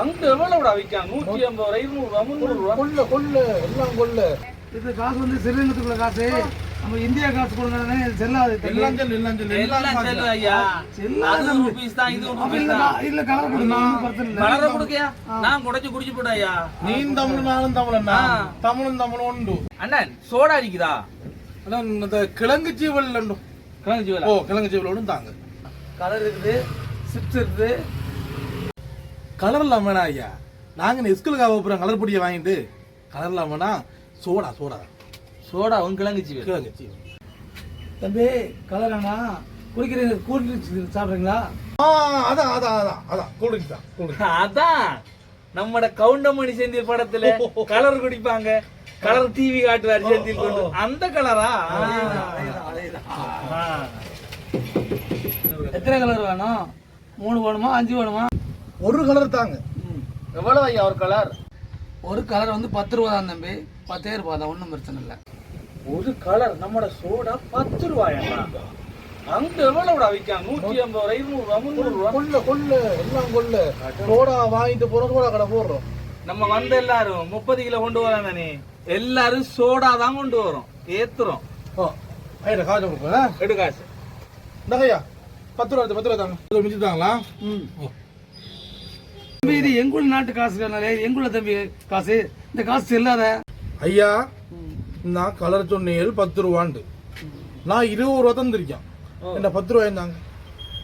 அங்க எவ்வளவுடா விற்கான் நூத்தி ஐம்பது ரூபா இருநூறு ரூபா முந்நூறு ரூபா? கொள்ள கொள்ள எல்லாம் கொள்ள. இது காசு வந்து சிறுங்கத்துக்குள்ள காசு. நம்ம இந்தியா காசு கொடுங்கறதே செல்லாது. எல்லாம் சொல்லு எல்லாம் சொல்லு. எல்லாம் செல்லு ஐயா. செல்லாது. ருபீஸ் தான் இது ருபீஸ் இல்ல தான். இல்ல கலர் கொடுங்க பிரச்சனை இல்ல. கலரை கொடுக்கயா? நான் குடைச்சு குடிச்சு போட்டா ஐயா. நீ தமிழ் நானும் தமிழண்ணா ஆ. தமிழும் தமிழும் உண்டு. அண்ணன் சோடா அடிக்குதா? அதான் இந்த கிழங்கு சீவல் உண்டு கிளம்பி ஓ கிழங்கு சீவல் தாங்க. கலர் இருக்குது சிப்ஸ் இருக்குது. கலர்லாம் வேணாம் ஐயா. நாங்க ஸ்கூலுக்காக போறோம் கலர் பொடியை வாங்கிட்டு கலர்லாம் வேணாம் சோடா சோடா. சோடா உன் கிளங்குச்சு கிழங்கு சீவல் தம்பி கலர் ஆனா குடிக்கிறீங்க கூல் ட்ரிங்க்ஸ் சாப்பிடுறீங்களா? ஆ அதான் அதான் அதான் அதான். கூல்ட்ரிங்க்ஸ் தான் கூல்ட்ரிங்க்ஸ் அதான். நம்மட கவுண்டமணி செந்தில் படத்துல கலர் குடிப்பாங்க. கலர் டிவி காட்டுவார் செந்தில் கொண்டு. அந்த கலரா எத்தனை கலர் வேணும்? மூணு வேணுமா? அஞ்சு வேணுமா? ஒரு கலர் தாங்க. எவ்வளவு ஐயா ஒரு கலர்? ஒரு கலர் வந்து பத்து ரூபா தான் தம்பி. பத்தே ரூபா தான் ஒன்றும் பிரச்சனை இல்லை. ஒரு கலர் நம்மட சோடா பத்து ரூபாயா? அங்க எவ்வளவுடா விற்கான் நூத்தி ஐம்பது ரூபா இருநூறு ரூபா முந்நூறு ரூபா கொள்ள கொள்ள எல்லாம் கொள்ள. சோடா வாங்கிட்டு போறோம் சோடா கடை போடுறோம். நம்ம வந்த எல்லாரும் முப்பது கிலோ கொண்டு வரான் தானே எல்லாரும் சோடா தான் கொண்டு வரோம். ஏத்துறோம். ஓ காசு கொடுப்பேன் எடு காசு. இந்தாங்கய்யா பத்து ரூபா பத்து ரூபா தாங்க. இது மிச்சிட்டாங்களா ம். தம்பி இது எங்குள்ள நாட்டு காசு எங்குள்ள தம்பி காசு? இந்த காசு செல்லாத. ஐயா நான் கலர் சொன்னீங்க பத்து ரூபாண்டு நான் இருபது ரூபா தந்திருக்கேன். என்ன பத்து ரூபாய் தாங்க?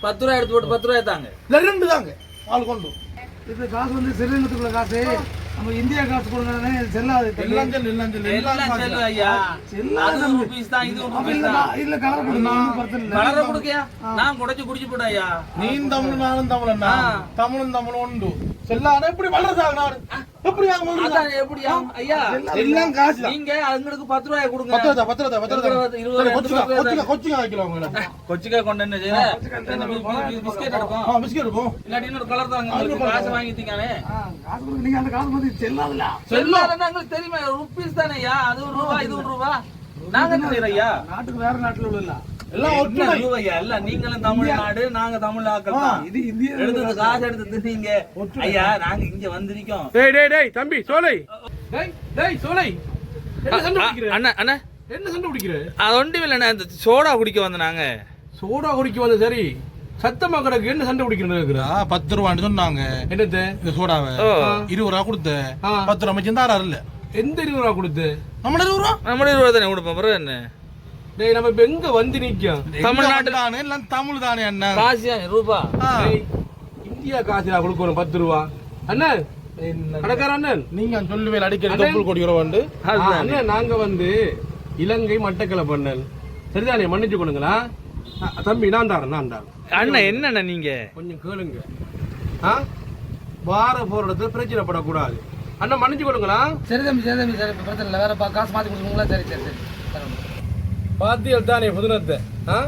பத்து ரூபா எடுத்து போட்டு பத்து ரூபாய் தாங்க. ரெண்டு தாங்க ஆள் கொண்டு. இது காசு வந்து சிறுங்கத்துக்குள்ள காசு. நம்ம இந்தியா காசு கொடுங்கறதே செல்லாது. தம்பி. எல்லாம் சொல்லு எல்லாம் சொல்லு எல்லாம் செல்லு ஐயா செல்லாது. ருபீஸ் தான் இது இல்ல இல்ல கலர் பிரச்சனை இல்லை. கலரை கொடுக்கயா? நான் குடைச்சு குடிச்சு போட்டா ஐயா. நீ தமிழ் நானும் தமிழண்ணா ஆ. தமிழும் தமிழும் உண்டு. செல்லாத எப்படி வளர்றதாக நாடு? எப்படி ஐயா எல்லாம் காசு நீங்க அவங்களுக்கு பத்து ரூபாய் கொடுங்க. பத்து ரூபா பத்து ரூபா பத்து ரூபா இருபது, கொச்சுக்கா கொச்சுக்கா கொச்சுக்கா வைக்கலாம் உங்களை. கொச்சிக்காய் கொண்டு என்ன செய்யற பிஸ்கெட் எடுக்கும் ஆ பிஸ்கெட் இல்லாட்டி இன்னொரு கலர் தாங்க காசு வாங்கிட்டீங்களே காசு கொடுங்க. நீங்க அந்த காசு வந்து செல்லாதுல செல்லாதுன்னா எங்களுக்கு தெரியுமே. ருபீஸ் தானே ஐயா? அது ஒரு ரூபா இது ஒரு ரூபா. நாங்க என்ன ஐயா? நாட்டுக்கு வேற நாட்டுல உள்ள எல்லாம் ஒற்றுமை. ஐயா எல்லாம் நீங்களும் தமிழ்நாடு நாங்க தமிழ் ஆக்கள் தான் இது இந்தியா. எடுத்து காசு எடுத்து நீங்க. ஐயா நாங்க இங்க வந்திருக்கோம். டேய் டேய் டேய் தம்பி சோலை. டேய் டேய் சோலை. என்ன சண்டை பிடிக்கிற? அண்ணா அண்ணா. என்ன சண்டை பிடிக்கிற? அது ஒன்றும் இல்லைண்ணா இந்த சோடா குடிக்க வந்த நாங்க. சோடா குடிக்க வந்து சரி. சத்தமா கிடக்கு என்ன சண்டை பிடிக்கிறா பத்து ரூபான்னு சொன்னாங்க. என்னது? இந்த சோடாவை. இருபது ரூபா கொடுத்த. பத்து ரூபா மிச்சம் தாரா இல்ல எந்த இருபது ரூபா கொடுத்து? நம்மள இருபது ரூபா. நம்மளே ரூபா தானே கொடுப்போம் பிறகு என்ன? டேய் நம்ம இப்ப எங்க வந்து நிக்கோம் தமிழ்நாட்டுல- தானே எல்லாம் தமிழ் தானே அண்ணா? காசியா ரூபா. ஆ. டேய், இந்தியா காசு நான் கொடுக்கணும் பத்து ரூபா. அண்ணன் கடைக்கார அண்ணன் நீங்க சொல்லுவேன் அடிக்கடி தொப்புள் கொடி உறவாண்டு ஆ, அண்ணன் நாங்க வந்து இலங்கை மட்டக்களப்பு அண்ணன் சரிதானே மன்னிச்சு கொடுங்களா? ஆ, தம்பி நான் தாரேன் நான் தாரேன். அண்ணா என்னண்ணா நீங்க? கொஞ்சம் கேளுங்க. ஆ? வார போற இடத்துல பிரச்சனை படக்கூடாது அண்ணன் மன்னிச்சு கொடுங்களா? சரி தம்பி சரி தம்பி சரி. பிரச்சனை இல்லை. வேற பா- காசு மாற்றி கொடுக்குங்களா சரி சரி சரி. பாத்தியல் தானே புதினத்தை ஆ?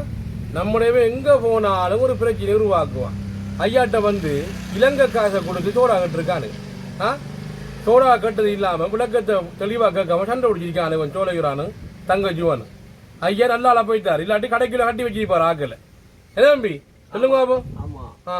நம்முடைய எங்க போனாலும் ஒரு பிரச்சனை உருவாக்குவான். ஐயாட்ட வந்து இலங்கை காசை கொடுத்து சோடா கட்டிருக்கானு. ஆ? சோடா கட்டது இல்லாம விளக்கத்தை தெளிவா கேட்காம சண்டை பிடிச்சிருக்கானு இவன் சோழகிறானு தங்க ஜுவன் ஐயா நல்லா போயிட்டார். இல்லாட்டி கடைக்குள்ள கட்டி வச்சிருப்பார் ஆக்கல என்ன தம்பி சொல்லுங்க பாப்போம் ஆ.